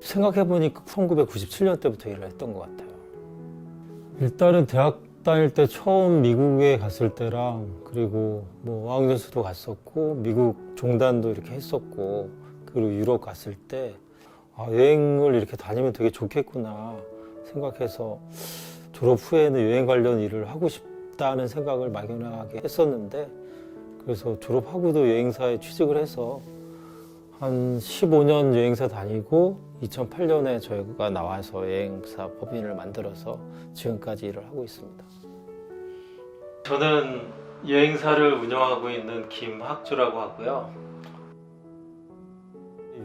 생각해보니까 1997년 때부터 일을 했던 것 같아요. 일단은 대학 다닐 때 처음 미국에 갔을 때랑 그리고 뭐 어학연수도 갔었고 미국 종단도 이렇게 했었고 그리고 유럽 갔을 때 아, 여행을 이렇게 다니면 되게 좋겠구나 생각해서 졸업 후에는 여행 관련 일을 하고 싶다는 생각을 막연하게 했었는데 그래서 졸업하고도 여행사에 취직을 해서 한 15년 여행사 다니고 2008년에 저희가 나와서 여행사 법인을 만들어서 지금까지 일을 하고 있습니다. 저는 여행사를 운영하고 있는 김학주라고 하고요.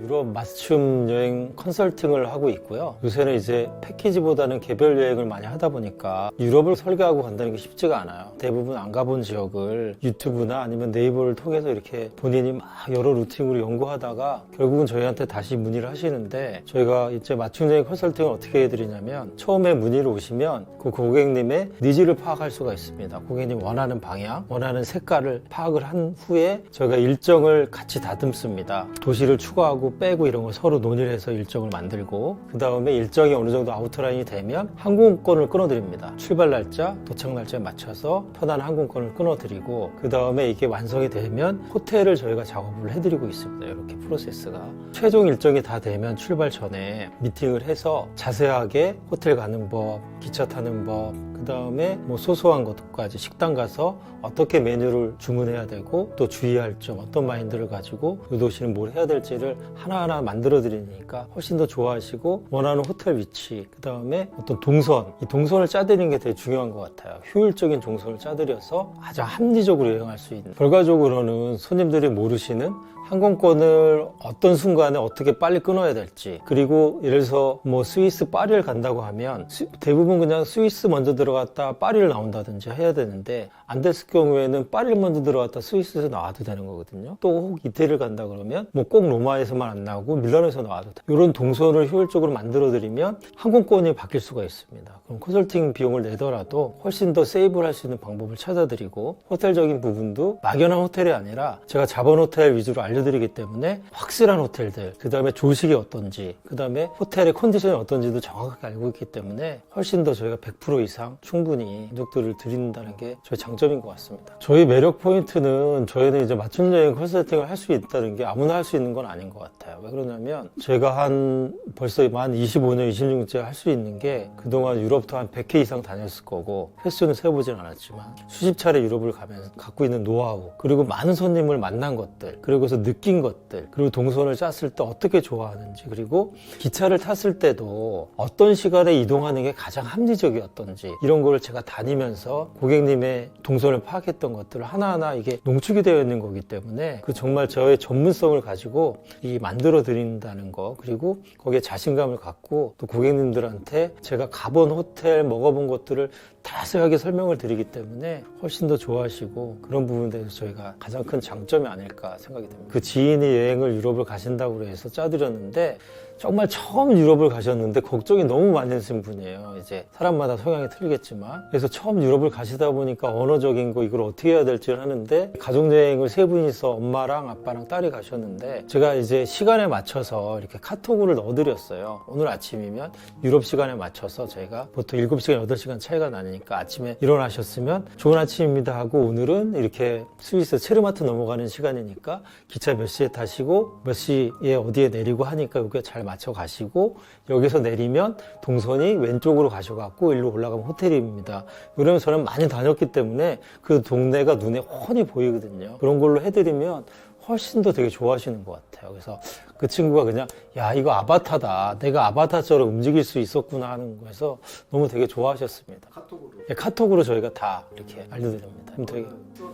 유럽 맞춤 여행 컨설팅을 하고 있고요. 요새는 이제 패키지보다는 개별 여행을 많이 하다 보니까 유럽을 설계하고 간다는 게 쉽지가 않아요. 대부분 안 가본 지역을 유튜브나 아니면 네이버를 통해서 이렇게 본인이 막 여러 루팅으로 연구하다가 결국은 저희한테 다시 문의를 하시는데 저희가 이제 맞춤 여행 컨설팅을 어떻게 해드리냐면 처음에 문의를 오시면 그 고객님의 니즈를 파악할 수가 있습니다. 고객님 원하는 방향, 원하는 색깔을 파악을 한 후에 저희가 일정을 같이 다듬습니다. 도시를 추가하고 빼고 이런 걸 서로 논의를 해서 일정을 만들고 그 다음에 일정이 어느 정도 아우트라인이 되면 항공권을 끊어드립니다. 출발 날짜, 도착 날짜에 맞춰서 편한 항공권을 끊어드리고 그 다음에 이게 완성이 되면 호텔을 저희가 작업을 해드리고 있습니다. 이렇게 프로세스가 최종 일정이 다 되면 출발 전에 미팅을 해서 자세하게 호텔 가는 법, 기차 타는 법, 그 다음에 뭐 소소한 것까지 식당 가서 어떻게 메뉴를 주문해야 되고 또 주의할 점 어떤 마인드를 가지고 이 도시는 뭘 해야 될지를 하나하나 만들어 드리니까 훨씬 더 좋아하시고 원하는 호텔 위치 그 다음에 어떤 동선. 이 동선을 짜드리는 게 되게 중요한 것 같아요. 효율적인 동선을 짜드려서 아주 합리적으로 여행할 수 있는. 결과적으로는 손님들이 모르시는 항공권을 어떤 순간에 어떻게 빨리 끊어야 될지 그리고 예를 들어서 뭐 스위스 파리를 간다고 하면 스- 대부분 그냥 스위스 먼저 들어갔다 파리를 나온다든지 해야 되는데 안 됐을 경우에는 파리를 먼저 들어갔다 스위스에서 나와도 되는 거거든요. 또 혹 이태리를 간다 그러면 뭐 꼭 로마에서만 안 나오고 밀라노에서 나와도 돼. 이런 동선을 효율적으로 만들어 드리면 항공권이 바뀔 수가 있습니다. 그럼 컨설팅 비용을 내더라도 훨씬 더 세이브를 할 수 있는 방법을 찾아드리고 호텔적인 부분도 막연한 호텔이 아니라 제가 자본 호텔 위주로 알 려드리기 때문에 확실한 호텔들 그 다음에 조식이 어떤지 그 다음에 호텔의 컨디션이 어떤지도 정확하게 알고 있기 때문에 훨씬 더 저희가 100% 이상 충분히 만족도를 드린다는 게 저희 장점인 것 같습니다. 저희 매력 포인트는 저희는 이제 맞춤 여행 컨설팅을 할 수 있다는 게 아무나 할 수 있는 건 아닌 것 같아요. 왜 그러냐면 제가 한 벌써 한 25년 26년째 할 수 있는 게 그동안 유럽도 한 100회 이상 다녔을 거고 횟수는 세보진 않았지만 수십 차례 유럽을 가면서 갖고 있는 노하우 그리고 많은 손님을 만난 것들 그리고서 느낀 것들 그리고 동선을 짰을 때 어떻게 좋아하는지 그리고 기차를 탔을 때도 어떤 시간에 이동하는 게 가장 합리적이었던지 이런 거를 제가 다니면서 고객님의 동선을 파악했던 것들을 하나하나 이게 농축이 되어 있는 거기 때문에 그 정말 저의 전문성을 가지고 이 만들어 드린다는 거 그리고 거기에 자신감을 갖고 또 고객님들한테 제가 가본 호텔 먹어본 것들을 자세하게 설명을 드리기 때문에 훨씬 더 좋아하시고 그런 부분에 대해서 저희가 가장 큰 장점이 아닐까 생각이 됩니다. 그 지인이 여행을 유럽을 가신다고 해서 짜드렸는데 정말 처음 유럽을 가셨는데 걱정이 너무 많이 되신 분이에요. 이제 사람마다 성향이 틀리겠지만 그래서 처음 유럽을 가시다 보니까 언어적인 거 이걸 어떻게 해야 될지 하는데 가족 여행을 세 분이서 엄마랑 아빠랑 딸이 가셨는데 제가 이제 시간에 맞춰서 이렇게 카톡을 넣어드렸어요. 오늘 아침이면 유럽 시간에 맞춰서 저희가 보통 7시간, 8시간 차이가 나니까 아침에 일어나셨으면 좋은 아침입니다 하고 오늘은 이렇게 스위스 체르마트 넘어가는 시간이니까 기차 몇 시에 타시고 몇 시에 어디에 내리고 하니까 여기에 잘맞 춰 가시고 여기서 내리면 동선이 왼쪽으로 가셔갖고 일로 올라가면 호텔입니다. 이러면 저는 많이 다녔기 때문에 그 동네가 눈에 훤히 보이거든요. 그런 걸로 해드리면 훨씬 더 되게 좋아하시는 것 같아요. 그래서 그 친구가 그냥 야 이거 아바타다. 내가 아바타처럼 움직일 수 있었구나 하는 거에서 너무 되게 좋아하셨습니다. 카톡으로 예, 카톡으로 저희가 다 이렇게 알려드립니다. 그럼 되게 또 무료인가요?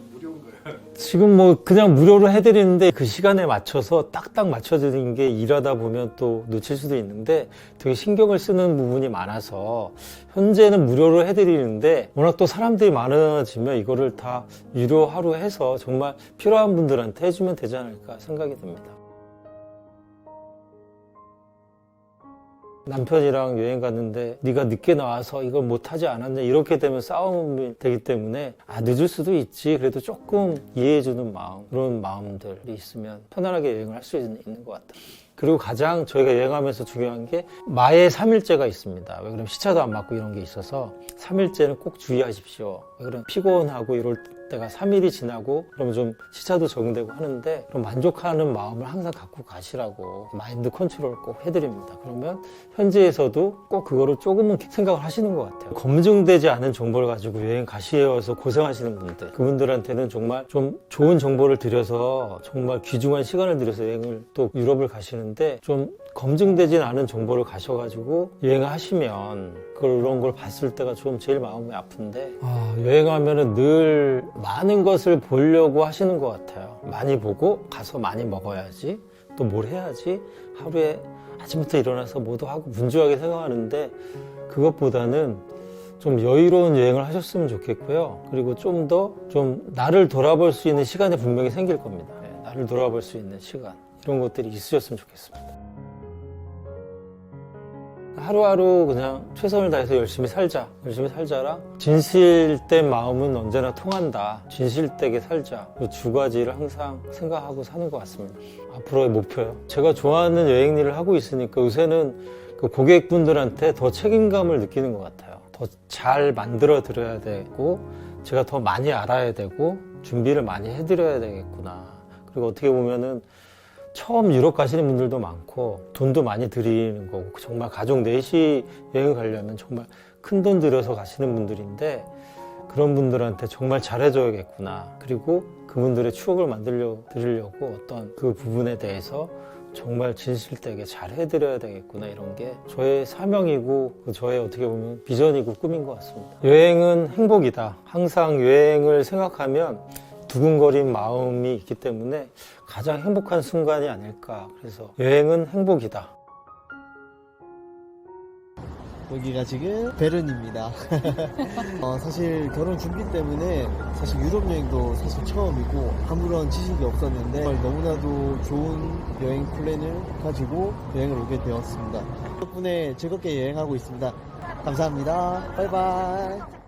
지금 뭐 그냥 무료로 해드리는데 그 시간에 맞춰서 딱딱 맞춰드리는 게 일하다 보면 또 놓칠 수도 있는데 되게 신경을 쓰는 부분이 많아서 현재는 무료로 해드리는데 워낙 또 사람들이 많아지면 이거를 다 유료화로 해서 정말 필요한 분들한테 해주면 되지 않을까 생각이 듭니다. 남편이랑 여행 갔는데 네가 늦게 나와서 이걸 못하지 않았냐 이렇게 되면 싸움이 되기 때문에 아 늦을 수도 있지 그래도 조금 이해해주는 마음 그런 마음들이 있으면 편안하게 여행을 할 수 있는 것 같아요. 그리고 가장 저희가 여행하면서 중요한 게 마의 3일째가 있습니다. 왜 그러면 시차도 안 맞고 이런 게 있어서 3일째는 꼭 주의하십시오. 왜 그러면 피곤하고 이럴 때가 3일이 지나고 그러면 좀 시차도 적응되고 하는데 그럼 만족하는 마음을 항상 갖고 가시라고 마인드 컨트롤 꼭 해드립니다. 그러면 현지에서도 꼭 그거를 조금은 생각을 하시는 것 같아요. 검증되지 않은 정보를 가지고 여행 가시어서 고생하시는 분들 그분들한테는 정말 좀 좋은 정보를 드려서 정말 귀중한 시간을 들여서 여행을 또 유럽을 가시는 데 좀 검증되진 않은 정보를 가셔가지고 여행을 하시면 그런 걸 봤을 때가 좀 제일 마음이 아픈데 아, 여행하면은 늘 많은 것을 보려고 하시는 것 같아요. 많이 보고 가서 많이 먹어야지 또 뭘 해야지 하루에 아침부터 일어나서 뭐도 하고 분주하게 생각하는데 그것보다는 좀 여유로운 여행을 하셨으면 좋겠고요. 그리고 좀 더좀 나를 돌아볼 수 있는 시간이 분명히 생길 겁니다. 네, 나를 돌아볼 수 있는 시간 이런 것들이 있으셨으면 좋겠습니다. 하루하루 그냥 최선을 다해서 열심히 살자. 열심히 살자랑 진실된 마음은 언제나 통한다. 진실되게 살자. 이 두 가지를 항상 생각하고 사는 것 같습니다. 앞으로의 목표요. 제가 좋아하는 여행 일을 하고 있으니까 요새는 그 고객분들한테 더 책임감을 느끼는 것 같아요. 더 잘 만들어 드려야 되고 제가 더 많이 알아야 되고 준비를 많이 해드려야 되겠구나. 그리고 어떻게 보면은 처음 유럽 가시는 분들도 많고 돈도 많이 들이는 거고 정말 가족 넷이 여행 가려면 정말 큰 돈 들여서 가시는 분들인데 그런 분들한테 정말 잘해줘야겠구나. 그리고 그분들의 추억을 만들려 드리려고 어떤 그 부분에 대해서 정말 진실되게 잘 해드려야 되겠구나 이런 게 저의 사명이고 그 저의 어떻게 보면 비전이고 꿈인 것 같습니다. 여행은 행복이다. 항상 여행을 생각하면 두근거린 마음이 있기 때문에 가장 행복한 순간이 아닐까. 그래서 여행은 행복이다. 여기가 지금 베른입니다. 어, 사실 결혼 준비 때문에 사실 유럽 여행도 사실 처음이고 아무런 지식이 없었는데 너무나도 좋은 여행 플랜을 가지고 여행을 오게 되었습니다. 덕분에 즐겁게 여행하고 있습니다. 감사합니다. 바이바이.